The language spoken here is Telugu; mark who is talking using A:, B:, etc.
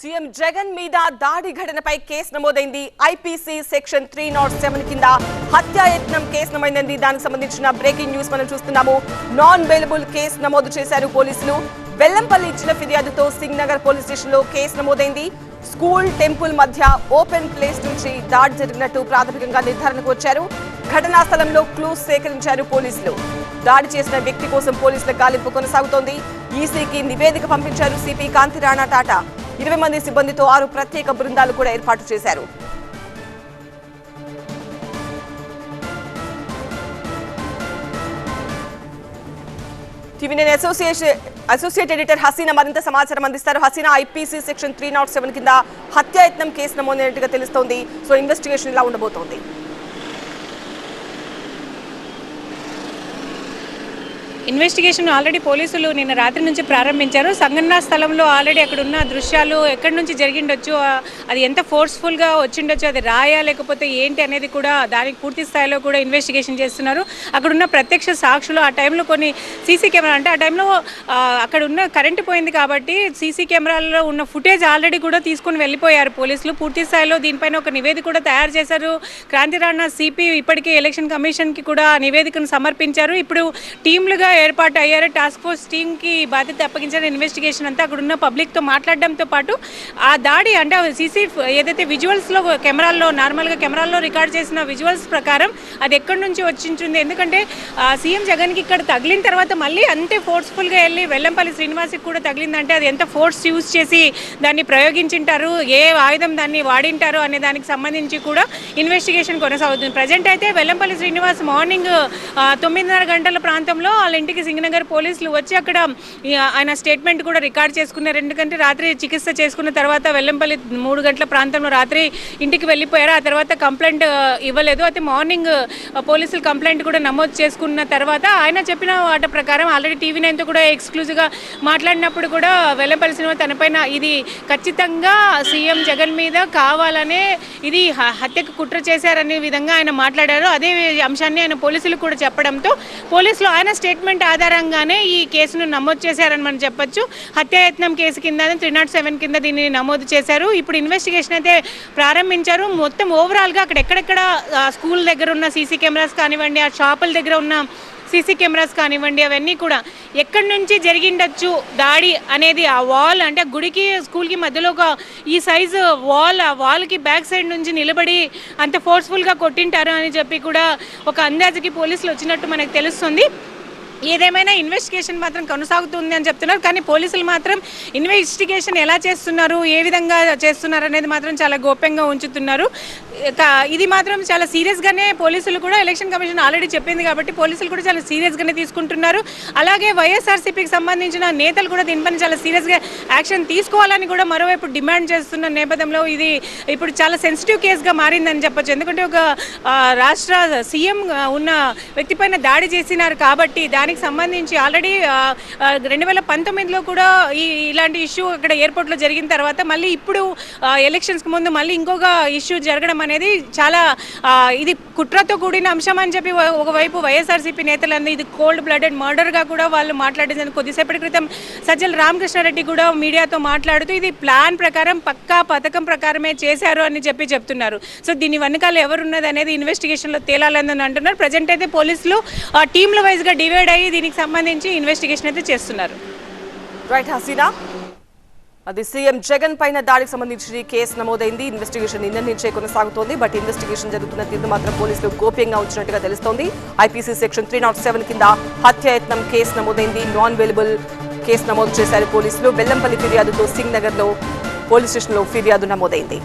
A: సీఎం జగన్ మీద దాడి ఘటనపై కేసు నమోదైంది. IPC section three nought seven కింద హత్యాయత్నం కేసు నమోదైంది. దానికి సంబంధించిన బ్రేకింగ్ న్యూస్ మనం చూస్తున్నాము. నాన్ వెలబుల్ కేసు నమోదు చేశారు పోలీసులు. వెల్లంపల్లి ఇచ్చిన ఫిర్యాదుతో సింగ్ నగర్ పోలీస్ స్టేషన్లో కేసు నమోదైంది. స్కూల్ టెంపుల్ మధ్య ఓపెన్ ప్లేస్ నుంచి దాడి జరిగినట్టు ప్రాథమికంగా నిర్ధారణకు వచ్చారు. ఘటనా స్థలంలో క్లూస్ సేకరించారు పోలీసులు. దాడి చేసిన వ్యక్తి కోసం పోలీసుల గాలింపు కొనసాగుతోంది. ఈసీకి నివేదిక పంపించారు సిపి కాంతి రాణా టాటా. ఇరవై మంది సిబ్బందితో ఆరు ప్రత్యేక బృందాలు కూడా ఏర్పాటు చేశారు. TV association associate editor Haseena మరింత సమాచారం అందిస్తారు. Haseena IPC section three nought seven కింద హత్యాయత్నం కేసు నమోదైనట్టుగా తెలుస్తోంది. సో ఇన్వెస్టిగేషన్ ఇలా ఉండబోతోంది.
B: ఇన్వెస్టిగేషన్ ఆల్రెడీ పోలీసులు నిన్న రాత్రి నుంచి ప్రారంభించారు. సంఘటనా స్థలంలో ఆల్రెడీ అక్కడ ఉన్న దృశ్యాలు ఎక్కడి నుంచి జరిగిండొచ్చు? అది ఎంత ఫోర్స్ఫుల్గా వచ్చిండొచ్చు? అది రాయా? లేకపోతే ఏంటి అనేది కూడా దానికి పూర్తి స్థాయిలో కూడా ఇన్వెస్టిగేషన్ చేస్తున్నారు. అక్కడ ఉన్న ప్రత్యక్ష సాక్షులు ఆ టైంలో కొన్ని సీసీ కెమెరా అంటే ఆ టైంలో అక్కడ ఉన్న కరెంటు పోయింది కాబట్టి సీసీ కెమెరాల్లో ఉన్న ఫుటేజ్ ఆల్రెడీ కూడా తీసుకొని వెళ్ళిపోయారు పోలీసులు. పూర్తి స్థాయిలో దీనిపైన ఒక నివేదిక కూడా తయారు చేశారు. క్రాంతి రాణా సిపి ఇప్పటికే ఎలక్షన్ కమిషన్కి కూడా నివేదికను సమర్పించారు. ఇప్పుడు టీంలుగా ఏర్పాటు అయ్యారు టాస్క్ ఫోర్స్ టీంకి బాధ్యత అప్పగించిన ఇన్వెస్టిగేషన్ అంతా అక్కడ ఉన్న పబ్లిక్తో మాట్లాడడంతో పాటు ఆ దాడి అంటే సీసీ ఏదైతే విజువల్స్లో కెమెరాల్లో నార్మల్గా కెమెరాల్లో రికార్డ్ చేసిన విజువల్స్ ప్రకారం అది ఎక్కడి నుంచి వచ్చింటుంది? ఎందుకంటే సీఎం జగన్కి ఇక్కడ తగిలిన తర్వాత మళ్ళీ అంతే ఫోర్స్ఫుల్గా వెళ్ళి వెల్లంపల్లి శ్రీనివాస్కి కూడా తగిలిందంటే అది ఎంత ఫోర్స్ యూజ్ చేసి దాన్ని ప్రయోగించింటారు? ఏ ఆయుధం దాన్ని వాడింటారు? అనే దానికి సంబంధించి కూడా ఇన్వెస్టిగేషన్ కొనసాగుతుంది. ప్రజెంట్ అయితే వెల్లంపల్లి శ్రీనివాస్ మార్నింగ్ తొమ్మిదిన్నర గంటల ప్రాంతంలో వాళ్ళ ఇంటికి సింగనగర్ పోలీసులు వచ్చి అక్కడ ఆయన స్టేట్మెంట్ కూడా రికార్డ్ చేసుకున్నారు. ఎందుకంటే రాత్రి చికిత్స చేసుకున్న తర్వాత వెల్లంపల్లి మూడు గంటల ప్రాంతంలో రాత్రి ఇంటికి వెళ్ళిపోయారు. ఆ తర్వాత కంప్లైంట్ ఇవ్వలేదు. అయితే మార్నింగ్ పోలీసులు కంప్లైంట్ కూడా నమోదు చేసుకున్న తర్వాత ఆయన చెప్పిన వాటి ప్రకారం ఆల్రెడీ టీవీ నైన్తో కూడా ఎక్స్క్లూజివ్గా మాట్లాడినప్పుడు కూడా వెల్లంపల్లి సినిమా తనపైన ఇది ఖచ్చితంగా సీఎం జగన్ మీద కావాలనే ఇది హత్యకు కుట్ర చేశారనే విధంగా ఆయన మాట్లాడారు. అదే అంశాన్ని ఆయన పోలీసులు కూడా చెప్పడంతో పోలీసులు ఆయన స్టేట్మెంట్ ఆధారంగానే ఈ కేసును నమోదు చేశారని మనం చెప్పొచ్చు. హత్యాయత్నం కేసు కింద త్రీ నాట్ సెవెన్ కింద దీన్ని నమోదు చేశారు. ఇప్పుడు ఇన్వెస్టిగేషన్ అయితే ప్రారంభించారు. మొత్తం ఓవరాల్గా అక్కడ ఎక్కడెక్కడ స్కూల్ దగ్గర ఉన్న సీసీ కెమెరాస్ కానివ్వండి ఆ షాపుల దగ్గర ఉన్న సీసీ కెమెరాస్ కానివ్వండి అవన్నీ కూడా ఎక్కడి నుంచి జరిగిండొచ్చు దాడి అనేది ఆ వాల్ అంటే ఆ గుడికి స్కూల్కి మధ్యలో ఒక ఈ సైజు వాల్ ఆ వాల్కి బ్యాక్ సైడ్ నుంచి నిలబడి అంత ఫోర్స్ఫుల్గా కొట్టింటారు అని చెప్పి కూడా ఒక అందాజకి పోలీసులు వచ్చినట్టు మనకు తెలుస్తుంది. ఏదేమైనా ఇన్వెస్టిగేషన్ మాత్రం కొనసాగుతుంది అని చెప్తున్నారు. కానీ పోలీసులు మాత్రం ఇన్వెస్టిగేషన్ ఎలా చేస్తున్నారు ఏ విధంగా చేస్తున్నారు అనేది మాత్రం చాలా గోప్యంగా ఉంచుతున్నారు. ఇది మాత్రం చాలా సీరియస్గానే పోలీసులు కూడా ఎలక్షన్ కమిషన్ ఆల్రెడీ చెప్పింది కాబట్టి పోలీసులు కూడా చాలా సీరియస్గానే తీసుకుంటున్నారు. అలాగే వైఎస్ఆర్సీపీకి సంబంధించిన నేతలు కూడా దీనిపైన చాలా సీరియస్గా యాక్షన్ తీసుకోవాలని కూడా మరోవైపు డిమాండ్ చేస్తున్న నేపథ్యంలో ఇది ఇప్పుడు చాలా సెన్సిటివ్ కేసుగా మారిందని చెప్పొచ్చు. ఎందుకంటే ఒక రాష్ట్ర సీఎం ఉన్న వ్యక్తిపైన దాడి చేసినారు కాబట్టి దానికి సంబంధించి ఆల్రెడీ రెండు వేల పంతొమ్మిదిలో కూడా ఈ ఇలాంటి ఇష్యూ ఇక్కడ ఎయిర్పోర్ట్లో జరిగిన తర్వాత మళ్ళీ ఇప్పుడు ఎలక్షన్స్కి ముందు మళ్ళీ ఇంకొక ఇష్యూ జరగడం అనేది చాలా ఇది కుట్రతో కూడిన అంశం అని చెప్పి ఒక- ఒకవైపు వైఎస్ఆర్సీపీ నేతలందరూ ఇది కోల్డ్ బ్లడెడ్ మర్డర్గా కూడా వాళ్ళు మాట్లాడేది కొద్దిసేపటి క్రితం సజ్జల రామకృష్ణారెడ్డి కూడా మీడియాతో మాట్లాడుతూ ఇది ప్లాన్ ప్రకారం పక్కా పథకం ప్రకారమే చేశారు అని చెప్పి చెప్తున్నారు. సో దీని వెనకాల ఎవరున్నది అనేది ఇన్వెస్టిగేషన్లో తేలాలని అంటున్నారు. ప్రజెంట్ అయితే పోలీసులు టీంల వైజ్గా డివైడ్ అయ్యి దీనికి సంబంధించి ఇన్వెస్టిగేషన్ అయితే చేస్తున్నారు.
A: రైట్ హసీనా అది సీఎం జగన్ పైన దాడికి సంబంధించి కేసు నమోదైంది. ఇన్వెస్టిగేషన్ నిన్న నుంచే కొనసాగుతోంది. బట్ ఇన్వెస్టిగేషన్ జరుగుతున్న తీరు మాత్రం పోలీసులు గోప్యంగా ఉంచినట్టుగా తెలుస్తోంది. IPC section three nought seven కింద హత్యాయత్నం కేసు నమోదైంది. నాన్ వెలబుల్ కేసు నమోదు చేశారు పోలీసులు. బెల్లంపల్లి ఫిర్యాదుతో సింగ్ నగర్లో పోలీస్ స్టేషన్లో ఫిర్యాదు నమోదైంది.